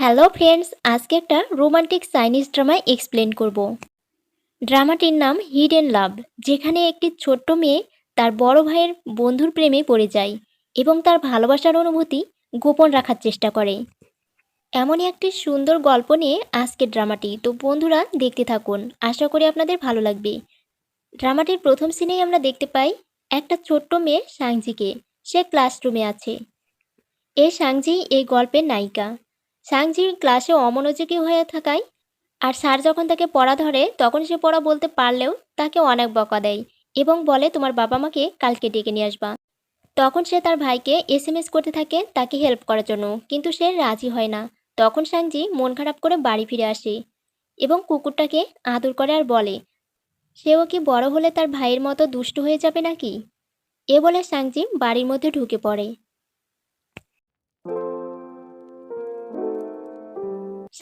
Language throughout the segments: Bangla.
হ্যালো ফ্রেন্ডস, আজকে একটা রোমান্টিক চাইনিজ ড্রামা এক্সপ্লেন করব। ড্রামাটির নাম হিড হিডেন লাভ যেখানে একটি ছোট্ট মেয়ে তার বড় ভাইয়ের বন্ধুর প্রেমে পড়ে যায় এবং তার ভালোবাসার অনুভূতি গোপন রাখার চেষ্টা করে। এমনই একটি সুন্দর গল্প নিয়ে আজকের ড্রামাটি, তো বন্ধুরা দেখতে থাকুন, আশা করি আপনাদের ভালো লাগবে। ড্রামাটির প্রথম সিনেই আমরা দেখতে পাই একটা ছোট্ট মেয়ে সাংজিকে, সে ক্লাসরুমে আছে। এ সাংজি এই গল্পের নায়িকা। সাংজি ক্লাসে অমনোযোগী হয়ে থাকায় আর স্যার যখন তাকে পড়া ধরে, তখন সে পড়া বলতে পারলেও তাকে অনেক বকা দেয় এবং বলে, তোমার বাবা মাকে কালকে ডেকে নিয়ে আসবা। তখন সে তার ভাইকে এস এম এস করতে থাকে, তাকে হেল্প করার জন্য। কিন্তু সে রাজি হয় না। তখন সাংজি মন খারাপ করে বাড়ি ফিরে আসে এবং কুকুরটাকে আদর করে আর বলে, সেও কি বড় হলে তার ভাইয়ের মতো দুষ্ট হয়ে যাবে নাকি? এ বলে সাংজি বাড়ির মধ্যে ঢুকে পড়ে।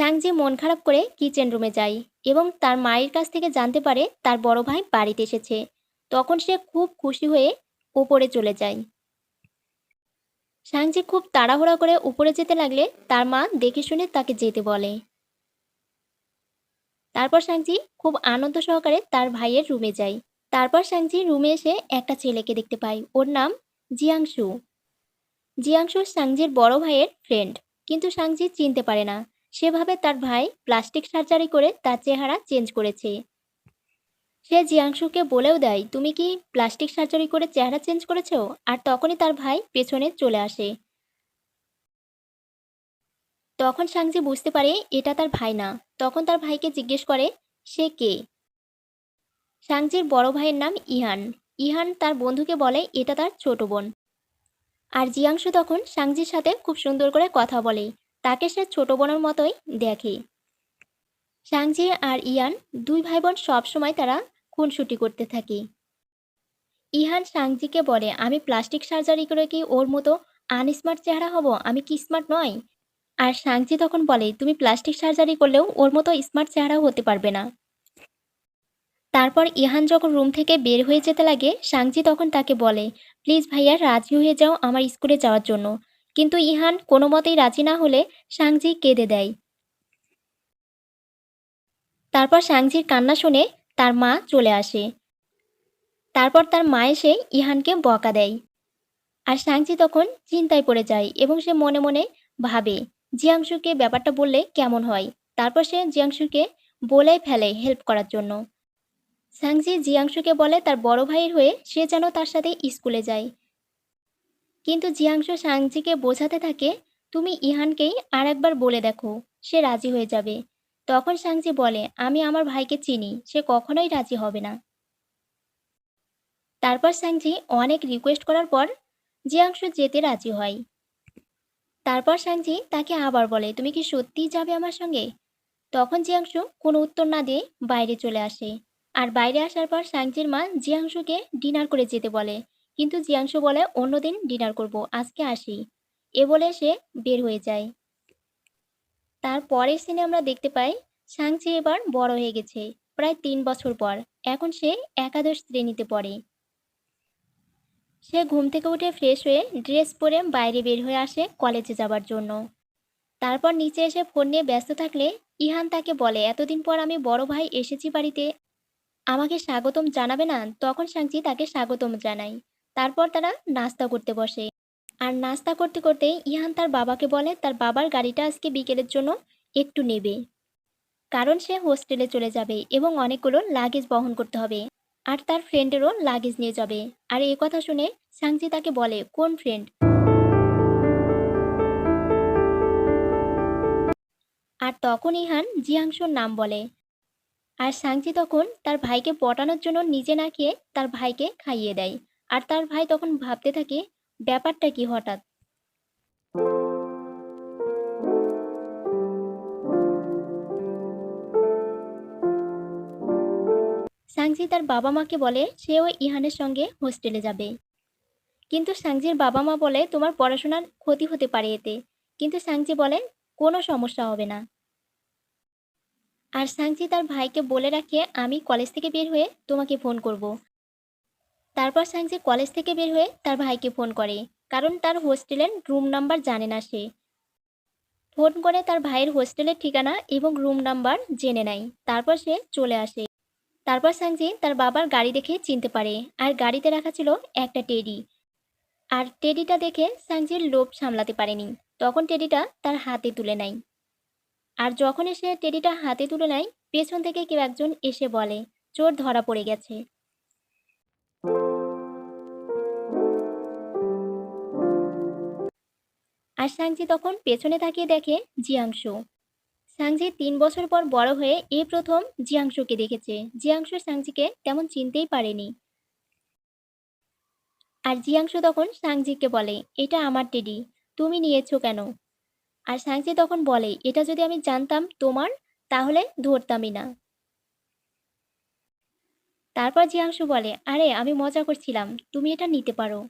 সাংজি মন খারাপ করে কিচেন রুমে যায় এবং তার মায়ের কাছ থেকে জানতে পারে তার বড় ভাই বাড়িতে এসেছে। তখন সে খুব খুশি হয়ে উপরে চলে যায়। সাংজি খুব তাড়াহুড়া করে উপরে যেতে লাগলে তার মা দেখে শুনে তাকে যেতে বলে। তারপর সাংজি খুব আনন্দ সহকারে তার ভাইয়ের রুমে যায়। তারপর সাংজি রুমে এসে একটা ছেলেকে দেখতে পায়। ওর নাম জিয়াংশু। জিয়াংশু সাংজির বড় ভাইয়ের ফ্রেন্ড কিন্তু সাংজি চিনতে পারে না। সেভাবে তার ভাই প্লাস্টিক সার্জারি করে তার চেহারা চেঞ্জ করেছে। সে জিয়াংশুকে বলেও দেয়, তুমি কি প্লাস্টিক সার্জারি করে চেহারা চেঞ্জ করেছ? আর তখনই তার ভাই পেছনে চলে আসে। তখন সাংজি বুঝতে পারে এটা তার ভাই না। তখন তার ভাইকে জিজ্ঞেস করে, সে কে? সাংজির বড় ভাইয়ের নাম ইহান। ইহান তার বন্ধুকে বলে, এটা তার ছোট বোন। আর জিয়াংশু তখন সাংজির সাথে খুব সুন্দর করে কথা বলে। তাকে সে ছোট বোনের মতোই দেখে। সাংজি আর ইয়ান দুই ভাই বোন সবসময় তারা খুনসুটি করতে থাকে। ইহান সাংজিকে বলে, আমি প্লাস্টিক সার্জারি করে কি ওর মতো আনস্মার্ট চেহারা হব? আমি কি স্মার্ট নয়? আর সাংজি তখন বলে, তুমি প্লাস্টিক সার্জারি করলেও ওর মতো স্মার্ট চেহারা হতে পারবে না। তারপর ইহান যখন রুম থেকে বের হয়ে যেতে লাগে, সাংজি তখন তাকে বলে, প্লিজ ভাইয়া, রাজি হয়ে যাও আমার স্কুলে যাওয়ার জন্য। কিন্তু ইহান কোনো মতেই রাজি না হলে সাংজি কেঁদে দেয়। তারপর সাংজির কান্না শুনে তার মা চলে আসে। তারপর তার মা এসে ইহানকে বকা দেয়। আর সাংজি তখন চিন্তায় পড়ে যায় এবং সে মনে মনে ভাবে, জিয়াংশুকে ব্যাপারটা বললে কেমন হয়? তারপর সে জিয়াংশুকে বলে ফেলে হেল্প করার জন্য। সাংজি জিয়াংশুকে বলে তার বড় ভাইয়ের হয়ে সে যেন তার সাথে স্কুলে যায়। কিন্তু জিয়াংশু সাংজিকে বোঝাতে থাকে, তুমি ইহানকেই আর একবার বলে দেখো, সে রাজি হয়ে যাবে। তখন সাংজি বলে, আমি আমার ভাইকে চিনি, সে কখনোই রাজি হবে না। তারপর সাংজি অনেক রিকোয়েস্ট করার পর জিয়াংশু যেতে রাজি হয়। তারপর সাংজি তাকে আবার বলে, তুমি কি সত্যিই যাবে আমার সঙ্গে? তখন জিয়াংশু কোনো উত্তর না দিয়ে বাইরে চলে আসে। আর বাইরে আসার পর সাংজির মা জিয়াংশুকে ডিনার করে যেতে বলে কিন্তু জিয়াংশু বলে, অন্যদিন ডিনার করব, আজকে আসি। এ বলে সে বের হয়ে যায়। তার পরের সিনে আমরা দেখতে পাই, সাংচি এবার বড় হয়ে গেছে, প্রায় তিন বছর পর। এখন সে একাদশ শ্রেণীতে পড়ে। সে ঘুম থেকে উঠে ফ্রেশ হয়ে ড্রেস পরে বাইরে বের হয়ে আসে কলেজে যাবার জন্য। তারপর নিচে এসে ফোন নিয়ে ব্যস্ত থাকলে ইহান তাকে বলে, এতদিন পর আমি বড় ভাই এসেছি বাড়িতে। আমাকে স্বাগতম জানাবে না? তখন সাংচি তাকে স্বাগতম জানায়। তারপর তারা নাস্তা করতে বসে। আর নাস্তা করতে করতে ইহান তার বাবাকে বলে, তার বাবার গাড়িটা আজকে বিকেলের জন্য একটু নেবে। কারণ সে হোস্টেলে চলে যাবে এবং অনেকগুলো লাগেজ বহন করতে হবে। আর তার ফ্রেন্ডেরও লাগেজ নিয়ে যাবে। আর এ কথা শুনে সাংজি তাকে বলে, কোন ফ্রেন্ড আর তখন ইহান জিয়াংশুর নাম বলে। আর সাংজি তখন তার ভাইকে পটানোর জন্য নিজে না খেয়ে তার ভাইকে খাইয়ে দেয়। আর তার ভাই তখন ভাবতে থাকে, ব্যাপারটা কি হঠাৎ? সাংজি তার বাবা মাকে বলে সেও ইহানের সঙ্গে হোস্টেলে যাবে। কিন্তু সাংজির বাবা মা বলে, তোমার পড়াশোনার ক্ষতি হতে পারে এতে। কিন্তু সাংজি বলে কোনো সমস্যা হবে না। আর সাংজি তার ভাইকে বলে রাখে, আমি কলেজ থেকে বের হয়ে তোমাকে ফোন করব। তারপর সাংজি কলেজ থেকে বের হয়ে তার ভাইকে ফোন করে। কারণ তার হোস্টেলের রুম নাম্বার জানে না সে। ফোন করে তার ভাইয়ের হোস্টেলের ঠিকানা এবং রুম নাম্বার জেনে নেয়। তারপর সে চলে আসে। তারপর সাংজি তার বাবার গাড়ি দেখে চিনতে পারে। আর গাড়িতে রাখা ছিল একটা টেডি। আর টেডিটা দেখে সাংজির লোভ সামলাতে পারেনি। তখন টেডিটা তার হাতে তুলে নেয়। আর যখন এসে টেডিটা হাতে তুলে নেয়, পেছন থেকে কেউ একজন এসে বলে, চোর ধরা পড়ে গেছে। আর সাংজি তখন পেছনে তাকিয়ে দেখে জিয়াংশু। সাংজি তিন বছর পর বড় হয়ে এই প্রথম জিয়াংশুকে দেখেছে। জিয়াংশু সাংজিকে তেমন চিনতেই পারেনি। আর জিয়াংশু তখন সাংজিকে বলে, এটা আমার টেডি, তুমি নিয়েছো কেন? আর সাংজি তখন বলে, এটা যদি আমি জানতাম তোমার, তাহলে ধরতামই না। তারপর জিয়াংশু বলে, আরে, আমি মজা করছিলাম, তুমি এটা নিতে পারো।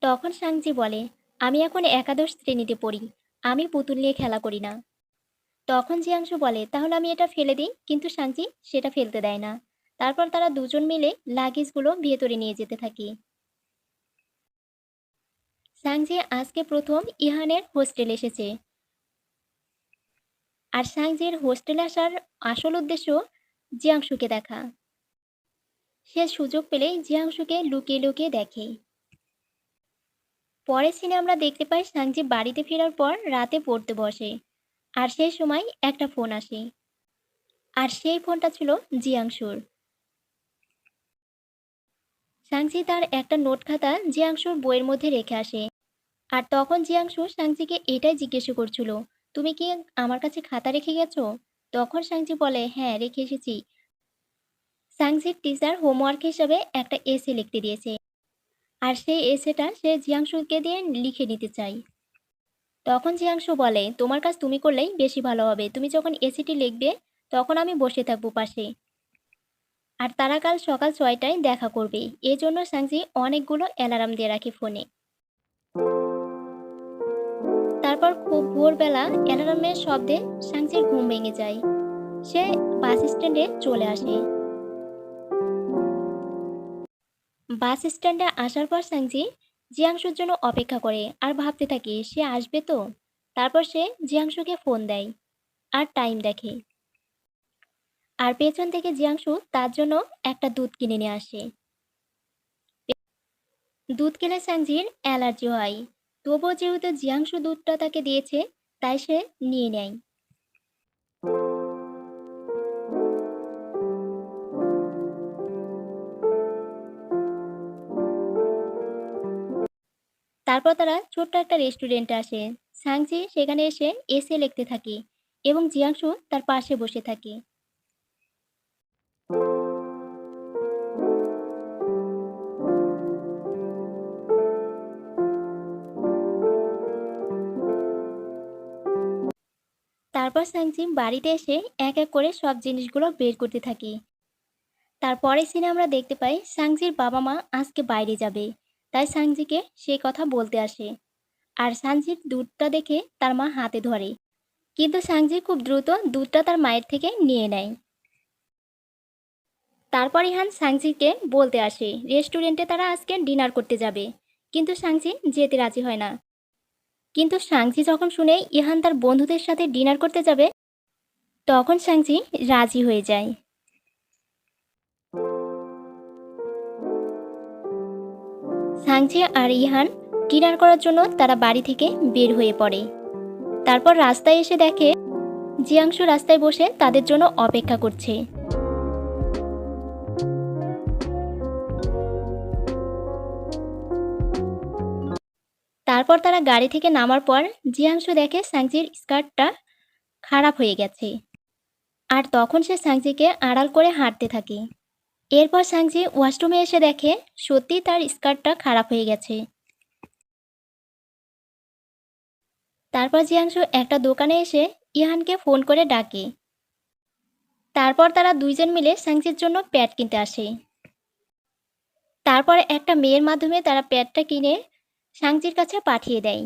তখন সাংজি বলে আমি এখন একাদশ শ্রেণীতে পড়ি। আমি পুতুল নিয়ে খেলা করি না। তখন জিয়াংশু বলে, তাহলে আমি এটা ফেলে দিই। কিন্তু সাংজি সেটা ফেলতে দেয় না। তারপর তারা দুজন মিলে লাগেজগুলো ভেতরে নিয়ে যেতে থাকে। সাংজি আজকে প্রথম ইহানের হোস্টেল এসেছে। আর সাংজির হোস্টেলে আসার আসল উদ্দেশ্য জিয়াংশুকে দেখা। সে সুযোগ পেলেই জিয়াংশুকে লুকিয়ে লুকিয়ে দেখে। পরের সিনে আমরা দেখতে পাই সাংজি বাড়িতে ফেরার পর রাতে পড়তে বসে। আর সেই সময় একটা ফোন আসে। আর সেই ফোনটা ছিল জিয়াংশুর। সাংজি তার একটা নোট খাতা জিয়াংশুর বইয়ের মধ্যে রেখে আসে। আর তখন জিয়াংশু সাংজিকে এটাই জিজ্ঞেস করছিল, তুমি কি আমার কাছে খাতা রেখে গেছো? তখন সাংজি বলে হ্যাঁ রেখে এসেছি। সাংজির টিচার হোমওয়ার্ক হিসাবে একটা এসে লিখতে দিয়েছে। আর সেই এসেটা সে জিয়াংশুকে দিয়ে লিখে নিতে চাই। তখন জিয়াংশু বলে, তোমার কাজ তুমি করলেই বেশি ভালো হবে। তুমি যখন এসিটি লিখবে, তখন আমি বসে থাকব পাশে। আর তারা কাল সকাল ছয়টায় দেখা করবে। এই জন্য সাংজি অনেকগুলো অ্যালার্ম দিয়ে রাখে ফোনে তারপর খুব ভোরবেলা অ্যালার্মের শব্দে সাংজির ঘুম ভেঙে যায়। সে বাস স্ট্যান্ডে চলে আসে। বাস স্ট্যান্ডে আসার পর সাংজি জিয়াংশুর জন্য অপেক্ষা করে, আর ভাবতে থাকে সে আসবে তো? তারপর সে জিয়াংশুকে ফোন দেয় আর টাইম দেখে। আর পেছন থেকে জিয়াংশু তার জন্য একটা দুধ কিনে নিয়ে আসে। দুধ খেলে সাংজির অ্যালার্জি হয়। তবুও যেহেতু জিয়াংশু দুধটা তাকে দিয়েছে, তাই সে নিয়ে নেয়। তারপর তারা ছোট্ট একটা রেস্টুরেন্টে আসে। সাংজি সেখানে এসে এসে লিখতে থাকে এবং জিয়াংশু তার পাশে বসে থাকে। তারপর সাংজি বাড়িতে এসে এক এক করে সব জিনিসগুলো বের করতে থাকে। তারপরে সিনে আমরা দেখতে পাই সাংজির বাবা মা আজকে বাইরে যাবে। তাই সাংজিকে সেই কথা বলতে আসে। আর সাংজির দুধটা দেখে তার মা হাতে ধরে। কিন্তু সাংজি খুব দ্রুত দুধটা তার মায়ের থেকে নিয়ে নেয়। তারপর ইহান সাংজিকে বলতে আসে, রেস্টুরেন্টে তারা আজকে ডিনার করতে যাবে। কিন্তু সাংজি যেতে রাজি হয় না। কিন্তু সাংজি যখন শুনে ইহান তার বন্ধুদের সাথে ডিনার করতে যাবে, তখন সাংজি রাজি হয়ে যায়। সাংজি আর ইহান ডিনার করার জন্য তারা বাড়ি থেকে বের হয়ে পড়ে। তারপর রাস্তায় এসে দেখে জিয়াংশু রাস্তায় বসে তাদের জন্য অপেক্ষা করছে। তারপর তারা গাড়ি থেকে নামার পর জিয়াংশু দেখে সাংজির স্কার্টটা খারাপ হয়ে গেছে। আর তখন সে সাংজিকে আড়াল করে হাঁটতে থাকে। এরপর সাংজি ওয়াশরুমে এসে দেখে সত্যি তার স্কার্টটা খারাপ হয়ে গেছে। তারপর জিয়াংশু একটা দোকানে এসে ইহানকে ফোন করে ডাকে। তারপর তারা দুইজন মিলে সাংজির জন্য প্যাড কিনতে আসে। তারপর একটা মেয়ের মাধ্যমে তারা প্যাডটা কিনে সাংজির কাছে পাঠিয়ে দেয়।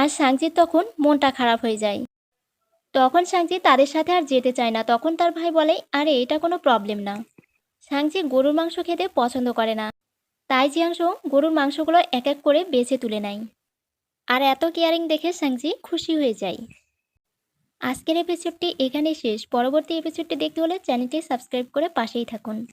আর সাংজির তখন মনটা খারাপ হয়ে যায়। তখন সাংজি তাদের সাথে আর যেতে চায় না। তখন তার ভাই বলে, আরে, এটা কোনো প্রবলেম না। সাংজি গরুর মাংস খেতে পছন্দ করে না। তাই জিয়াংশু গরুর মাংসগুলো এক এক করে বেছে তুলে নেয়। আর এত কেয়ারিং দেখে সাংজি খুশি হয়ে যায়। আজকের এপিসোডটি এখানেই শেষ। পরবর্তী এপিসোডটি দেখতে হলে চ্যানেলটি সাবস্ক্রাইব করে পাশেই থাকুন।